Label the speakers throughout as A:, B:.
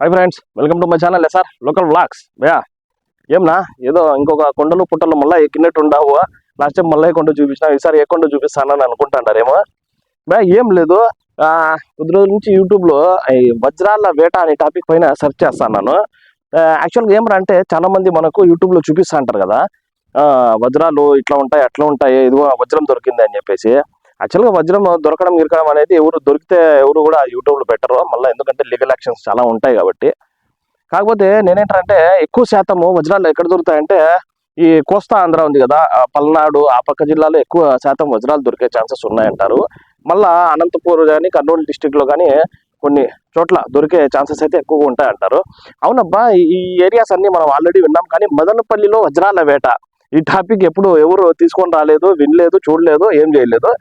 A: Hi friends welcome to my channel sir local vlogs భయా ఏమన్నా ఏదో ఇంకొక కొండలు పుట్టలు మళ్ళీ ఎక్కినట్టు ఉండవు. లాస్ట్ టైం మళ్ళీ కొండ చూపించిన ఈసారి ఏ కొండ చూపిస్తానని అనుకుంటాడారేమో. భయా ఏం లేదు. కొద్ది రోజుల నుంచి యూట్యూబ్లో ఈ వజ్రాల వేట అనే టాపిక్ పైన సెర్చ్ చేస్తాను యాక్చువల్గా ఏమరా అంటే చాలామంది మనకు యూట్యూబ్లో చూపిస్తా అంటారు కదా. ఆ, వజ్రాలు ఇట్లా ఉంటాయి అట్లా ఉంటాయి ఇదిగో వజ్రం దొరికింది అని చెప్పేసి. యాక్చువల్గా వజ్రం దొరకడం గిరకడం అనేది ఎవరు దొరికితే ఎవరు కూడా యూట్యూబ్లో పెట్టరు. మళ్ళీ ఎందుకంటే లీగల్ యాక్షన్స్ చాలా ఉంటాయి కాబట్టి. కాకపోతే నేనేంటంటే ఎక్కువ శాతము వజ్రాలు ఎక్కడ దొరుకుతాయంటే ఈ కోస్తా ఆంధ్ర ఉంది కదా ఆ పల్నాడు ఆ పక్క జిల్లాలో ఎక్కువ శాతం వజ్రాలు దొరికే ఛాన్సెస్ ఉన్నాయంటారు. మళ్ళా అనంతపూర్ కానీ కర్నూలు డిస్టిక్లో లో కానీ కొన్ని చోట్ల దొరికే ఛాన్సెస్ అయితే ఎక్కువగా ఉంటాయంటారు. అవునబ్బా ఈ- ఈ ఏరియాస్ అన్ని మనం ఆల్రెడీ విన్నాం. కానీ మదనపల్లిలో వజ్రాల వేట. ఈ టాపిక్ ఎప్పుడు ఎవరు తీసుకొని రాలేదు వినలేదు చూడలేదు ఏం చేయలేదు.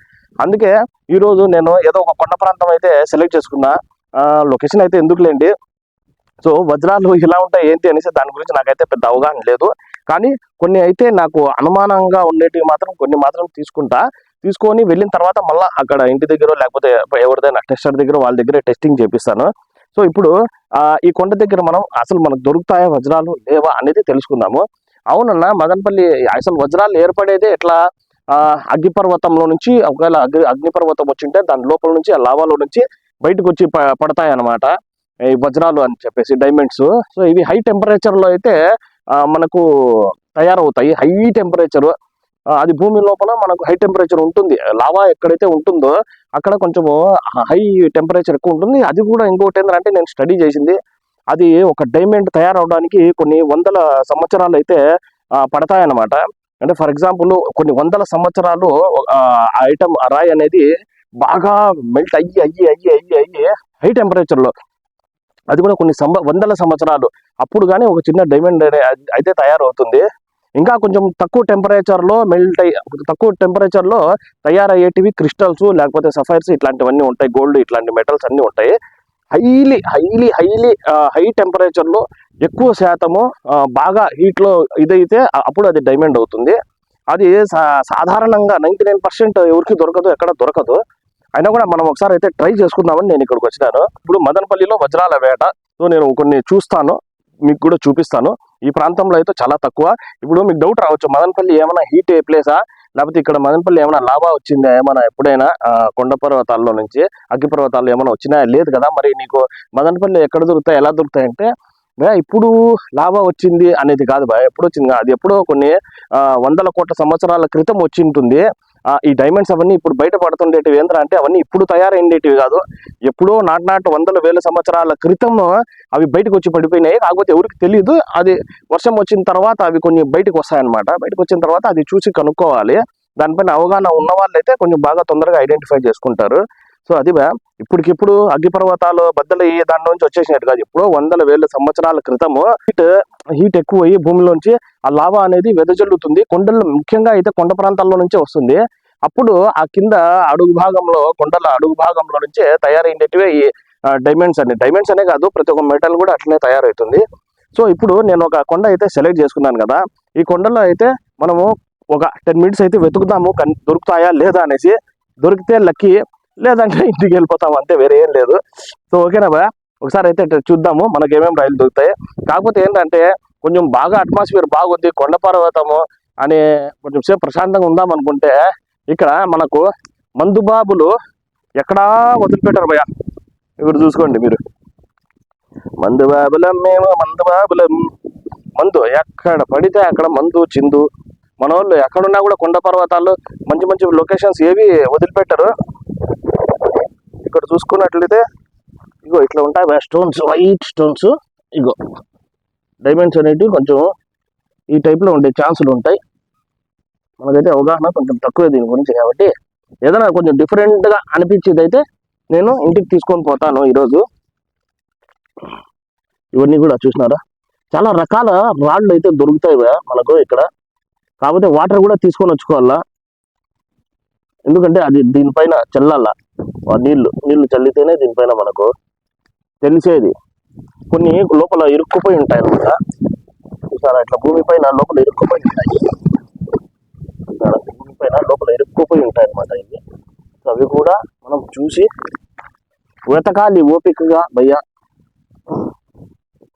A: అందుకే ఈరోజు నేను ఏదో ఒక కొండ ప్రాంతం అయితే సెలెక్ట్ చేసుకున్నా. లొకేషన్ అయితే ఎందుకులేండి? సో వజ్రాలు ఇలా ఉంటాయి ఏంటి అనేసి దాని గురించి నాకైతే పెద్ద అవగాహన లేదు. కానీ కొన్ని అయితే నాకు అనుమానంగా ఉండేటివి మాత్రం కొన్ని మాత్రం తీసుకుంటా. తీసుకొని వెళ్ళిన తర్వాత మళ్ళీ అక్కడ ఇంటి దగ్గర లేకపోతే ఎవరిదైనా టెస్టర్ దగ్గర వాళ్ళ దగ్గర టెస్టింగ్ చేపిస్తాను. సో ఇప్పుడు ఈ కొండ దగ్గర మనం అసలు మనకు దొరుకుతాయా వజ్రాలు లేవా అనేది తెలుసుకుందాము. అవునన్నా మదనపల్లి అసలు వజ్రాలు ఏర్పడేదే ఎట్లా? అగ్నిపర్వతంలో నుంచి ఒకవేళ అగ్ని అగ్నిపర్వతం వచ్చింటే దాని లోపల నుంచి ఆ లావాలో నుంచి బయటకు వచ్చి పడతాయి అన్నమాట ఈ వజ్రాలు అని చెప్పేసి డైమండ్స్ సో ఇవి హై టెంపరేచర్లో అయితే మనకు తయారవుతాయి. హై టెంపరేచర్ అది భూమి లోపల మనకు హై టెంపరేచర్ ఉంటుంది. లావా ఎక్కడైతే ఉంటుందో అక్కడ కొంచెము హై టెంపరేచర్ ఎక్కువ ఉంటుంది. అది కూడా ఇంకోటి ఏంటంటే నేను స్టడీ చేసింది. అది ఒక డైమండ్ తయారవడానికి కొన్ని వందల సంవత్సరాలు అయితే పడతాయన్నమాట. అంటే ఫర్ ఎగ్జాంపుల్ కొన్ని వందల సంవత్సరాలు ఆ ఐటమ్ ఆ రాయి అనేది బాగా మెల్ట్ అయ్యి అయ్యి అయ్యి అయ్యి అయ్యి హై టెంపరేచర్లో అది కూడా కొన్ని సంవ వందల సంవత్సరాలు. అప్పుడు కానీ ఒక చిన్న డైమండ్ అయితే తయారవుతుంది. ఇంకా కొంచెం తక్కువ టెంపరేచర్లో మెల్ట్ అయ్యి తక్కువ టెంపరేచర్లో తయారయ్యేటివి క్రిస్టల్స్ లేకపోతే సఫైర్స్ ఇట్లాంటివన్నీ ఉంటాయి. గోల్డ్ ఇట్లాంటి మెటల్స్ అన్నీ ఉంటాయి. హైలీ హైలీ హైలీ హై టెంపరేచర్లో ఎక్కువ శాతము బాగా హీట్లో ఇదైతే అప్పుడు అది డైమండ్ అవుతుంది. అది సా- సాధారణంగా నైన్టీ నైన్ పర్సెంట్ ఎవరికి దొరకదు ఎక్కడ దొరకదు. అయినా కూడా మనం ఒకసారి అయితే ట్రై చేసుకుందామని నేను ఇక్కడికి వచ్చినాను. ఇప్పుడు మదనపల్లిలో వజ్రాల వేట సో నేను కొన్ని చూస్తాను మీకు కూడా చూపిస్తాను. ఈ ప్రాంతంలో అయితే చాలా తక్కువ. ఇప్పుడు మీకు డౌట్ రావచ్చు మదనపల్లి ఏమైనా హీట్ ఏ ప్లేసా లేకపోతే ఇక్కడ మదనపల్లి ఏమైనా లాభా వచ్చిందా? ఏమైనా ఎప్పుడైనా కొండ పర్వతాల్లో నుంచి అగ్గి పర్వతాల్లో ఏమైనా వచ్చినా లేదు కదా మరి నీకు మదనపల్లి ఎక్కడ దొరుకుతాయి ఎలా దొరుకుతాయి అంటే ఇప్పుడు లాభా వచ్చింది అనేది కాదు భయ ఎప్పుడు వచ్చింది అది ఎప్పుడో కొన్ని వందల కోట్ల సంవత్సరాల క్రితం వచ్చి ఉంటుంది ఈ డైమండ్స్ అవన్నీ ఇప్పుడు బయట పడుతుండేటివి ఏంద్రా అంటే అవన్నీ ఇప్పుడు తయారైండేటివి కాదు. ఎప్పుడో నాటి నాటి వందల వేల సంవత్సరాల క్రితం అవి బయటకు వచ్చి పడిపోయినాయి. కాకపోతే ఎవరికి తెలియదు అది వర్షం వచ్చిన తర్వాత అవి కొన్ని బయటకు వస్తాయన్నమాట. బయటకు వచ్చిన తర్వాత అది చూసి కనుక్కోవాలి. దానిపైన అవగాహన ఉన్న వాళ్ళైతే కొంచెం బాగా తొందరగా ఐడెంటిఫై చేసుకుంటారు. సో అది ఇప్పటికిప్పుడు అగ్గిపర్వతాలు బద్దలు అయ్యి దాని నుంచి వచ్చేసినట్టు కాదు. ఎప్పుడో వందల వేల సంవత్సరాల క్రితము హీట్ హీట్ ఎక్కువ అయ్యి భూమిలోంచి ఆ లావా అనేది వెదజల్లుతుంది. కొండలు ముఖ్యంగా అయితే కొండ ప్రాంతాల్లో నుంచే వస్తుంది. అప్పుడు ఆ కింద అడుగు భాగంలో కొండల అడుగు భాగంలో నుంచే తయారైనటివే ఈ డైమండ్స్ అండి డైమండ్స్ అనే కాదు ప్రతి ఒక్క మెటల్ కూడా అట్లనే తయారవుతుంది. సో ఇప్పుడు నేను ఒక కొండ అయితే సెలెక్ట్ చేసుకున్నాను కదా. ఈ కొండలో అయితే మనము ఒక టెన్ మినిట్స్ అయితే వెతుకుతాము కన్- దొరుకుతాయా లేదా అనేసి. దొరికితే లక్కీ లేదంటే ఇంటికి వెళ్ళిపోతాం అంతే వేరే ఏం లేదు. సో ఓకేనా బా ఒకసారి అయితే చూద్దాము మనకి ఏమేమి రైలు దొరుకుతాయి. కాకపోతే ఏంటంటే కొంచెం బాగా అట్మాస్ఫియర్ బాగుంది కొండ పర్వతము అని కొంచెం సేపు ప్రశాంతంగా ఉందాం అనుకుంటే ఇక్కడ మనకు మందుబాబులు ఎక్కడా వదిలిపెట్టారు భయ ఇక్కడ చూసుకోండి మీరు. మందు బాబులం మేము మందు బాబులం మందు ఎక్కడ పడితే అక్కడ మందు చిందు. మన వాళ్ళు ఎక్కడున్నా కూడా కొండ పర్వతాలు మంచి మంచి లొకేషన్స్ ఏవి వదిలిపెట్టరు. ఇక్కడ చూసుకున్నట్లయితే ఇగో ఇట్లా ఉంటాయి స్టోన్స్ వైట్ స్టోన్స్ ఇగో డైమండ్స్ అనేటివి కొంచెం ఈ టైప్లో ఉండే ఛాన్సులు ఉంటాయి. మనకైతే అవగాహన కొంచెం తక్కువే దీని గురించి కాబట్టి ఏదైనా కొంచెం డిఫరెంట్గా అనిపించేది అయితే నేను ఇంటికి తీసుకొని పోతాను ఈరోజు. ఇవన్నీ కూడా చూసినారా? చాలా రకాల రాళ్ళు అయితే దొరుకుతాయి మనకు ఇక్కడ. కాకపోతే వాటర్ కూడా తీసుకొని వచ్చుకోవాలా? ఎందుకంటే అది దీనిపైన చల్లాల? నీళ్ళు నీళ్ళు చల్లితేనే దీనిపైన మనకు తెలిసేది. కొన్ని లోపల ఇరుక్కుపోయి ఉంటాయి అనమాట చూసారా? ఇట్లా భూమి పైన లోపల ఇరుక్కుపోయి ఉంటాయి. భూమిపైన భూమి పైన లోపల ఇరుక్కుపోయి ఉంటాయి అనమాట ఇవి. అవి కూడా మనం చూసి వెతకాలి ఓపికగా భయ్యా.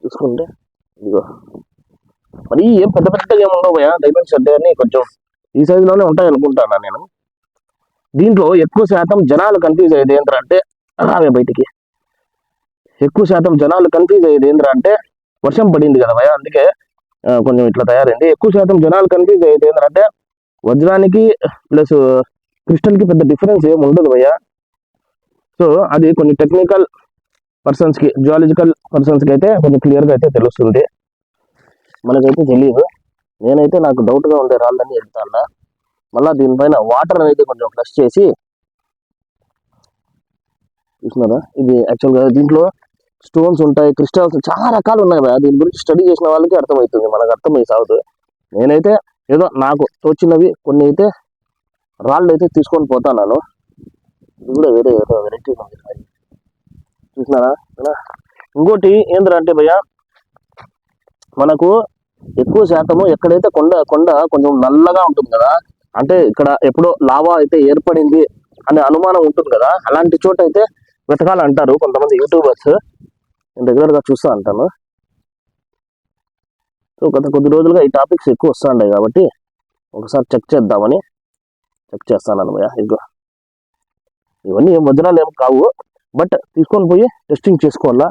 A: చూసుకుంటే ఇదిగో. మరి ఏం పెద్ద పెద్దగా ఏమి ఉండవు భయ డైమండ్స్ అంటే అని కొంచెం ఈ సైజులోనే ఉంటాయి అనుకుంటాను నేను? దీంట్లో ఎక్కువ శాతం జనాలు కన్ఫ్యూజ్ అయ్యేది ఏంటంటే రావే బయటికి. ఎక్కువ శాతం జనాలు కన్ఫ్యూజ్ అయ్యేది ఏంటంటే వర్షం పడింది కదా భయ అందుకే కొంచెం ఇట్లా తయారైంది. ఎక్కువ శాతం జనాలు కన్ఫ్యూజ్ అయ్యేది ఏంటంటే వజ్రానికి ప్లస్ క్రిస్టల్కి పెద్ద డిఫరెన్స్ ఏమి ఉండదు భయ సో అది కొన్ని టెక్నికల్ పర్సన్స్కి జువాలజికల్ పర్సన్స్కి అయితే కొంచెం క్లియర్గా అయితే తెలుస్తుంది. మనకైతే తెలియదు నేనైతే నాకు డౌట్గా ఉండే రాళ్ళని వెళ్తాను మళ్ళీ దీనిపైన వాటర్ అనేది కొంచెం ఫ్లష్ చేసి చూసినారా? ఇది యాక్చువల్గా దీంట్లో స్టోన్స్ ఉంటాయి క్రిస్టల్స్ చాలా రకాలు ఉన్నాయి కదా దీని గురించి స్టడీ చేసిన వాళ్ళకి అర్థమవుతుంది మనకు అర్థమై సాగుతుంది. నేనైతే ఏదో నాకు తోచినవి కొన్ని అయితే రాళ్ళు అయితే తీసుకొని పోతాను ఇది కూడా వేరే వేరే వెరైటీ ఉంది చూసినారా? ఇంకోటి ఇంకోటి అంటే భయ్య మనకు ఎక్కువ శాతము ఎక్కడైతే కొండ కొండ కొంచెం నల్లగా ఉంటుంది కదా అంటే ఇక్కడ ఎప్పుడో లావా అయితే ఏర్పడింది అనే అనుమానం ఉంటుంది కదా అలాంటి చోట అయితే వెతకాలంటారు కొంతమంది యూట్యూబర్స్. నేను రెగ్యులర్గా చూస్తూ చూస్తా అంటాను సో గత కొద్ది రోజులుగా ఈ టాపిక్స్ ఎక్కువ వస్తుండే కాబట్టి ఒకసారి చెక్ చేద్దామని చెక్ చేస్తాను అన్నయ్య ఇదిగో ఇవన్నీ ఏం వజ్రాలు ఏం కావు. బట్ తీసుకొని పోయి టెస్టింగ్ చేసుకోవాలా?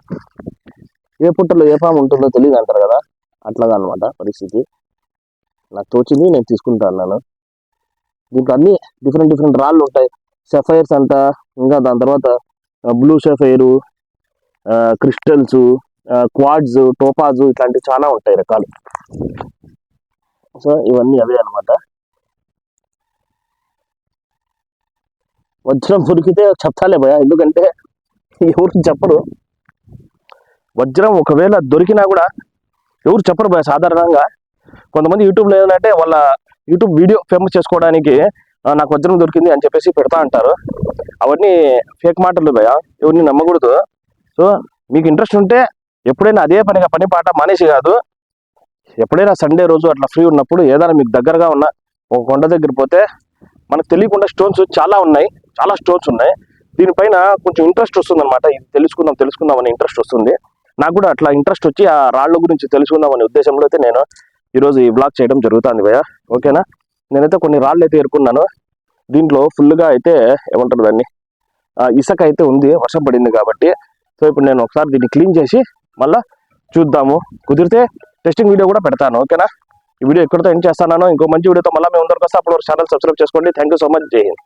A: ఏ పుట్టలో ఏ ఫామ్ ఉంటుందో తెలియదు అంటారు కదా అట్లాగా అనమాట పరిస్థితి. నాకు తోచింది నేను తీసుకుంటా అన్నాను. దీంట్లో అన్ని డిఫరెంట్ డిఫరెంట్ రాళ్ళు ఉంటాయి. సెఫైర్స్ అంట ఇంకా దాని తర్వాత blue sapphire crystals quartz topaz ఇట్లాంటివి చాలా ఉంటాయి రకాలు. సో ఇవన్నీ అవే అన్నమాట. వజ్రం దొరికితే చెప్తాలే భయ ఎందుకంటే ఎవరు చెప్పరు. వజ్రం ఒకవేళ దొరికినా కూడా ఎవరు చెప్పరు భయ సాధారణంగా. కొంతమంది యూట్యూబ్లో ఏంటంటే వాళ్ళ యూట్యూబ్ వీడియో ఫేమస్ చేసుకోవడానికి నాకు వజ్రం దొరికింది అని చెప్పేసి పెడతా అంటారు. అవన్నీ ఫేక్ మాటలు భయ ఎవరిని నమ్మకూడదు. సో మీకు ఇంట్రెస్ట్ ఉంటే ఎప్పుడైనా అదే పనిగా పని పాట మానేసి కాదు. ఎప్పుడైనా సండే రోజు అట్లా ఫ్రీ ఉన్నప్పుడు ఏదైనా మీకు దగ్గరగా ఉన్న ఒక కొండ దగ్గర పోతే మనకు తెలియకుండా స్టోన్స్ చాలా ఉన్నాయి చాలా స్టోన్స్ ఉన్నాయి. దీనిపైన కొంచెం ఇంట్రెస్ట్ వస్తుంది అనమాట ఇది తెలుసుకుందాం తెలుసుకుందాం అనే ఇంట్రెస్ట్ వస్తుంది. నాకు కూడా అట్లా ఇంట్రెస్ట్ వచ్చి ఆ రాళ్ళ గురించి తెలుసుకుందాం అనే ఉద్దేశంలో అయితే నేను ఈరోజు ఈ బ్లాగ్ చేయడం జరుగుతుంది భయ ఓకేనా? నేనైతే కొన్ని రాళ్ళు అయితే ఏరుకున్నాను. దీంట్లో ఫుల్గా అయితే ఏమంటారు దాన్ని? ఇసక ఇసుక అయితే ఉంది వర్షం పడింది కాబట్టి. సో ఇప్పుడు నేను ఒకసారి దీన్ని క్లీన్ చేసి మళ్ళీ చూద్దాము. కుదిరితే టెస్టింగ్ వీడియో కూడా పెడతాను ఓకేనా? ఈ వీడియో ఎక్కడితో ఎండ్ చేస్తాను ఇంకో మంచి వీడియోతో మళ్ళీ మేము అందరికి అప్పుడు ఛానల్ సబ్స్క్రైబ్ చేసుకోండి. Thank you so much Jai Hind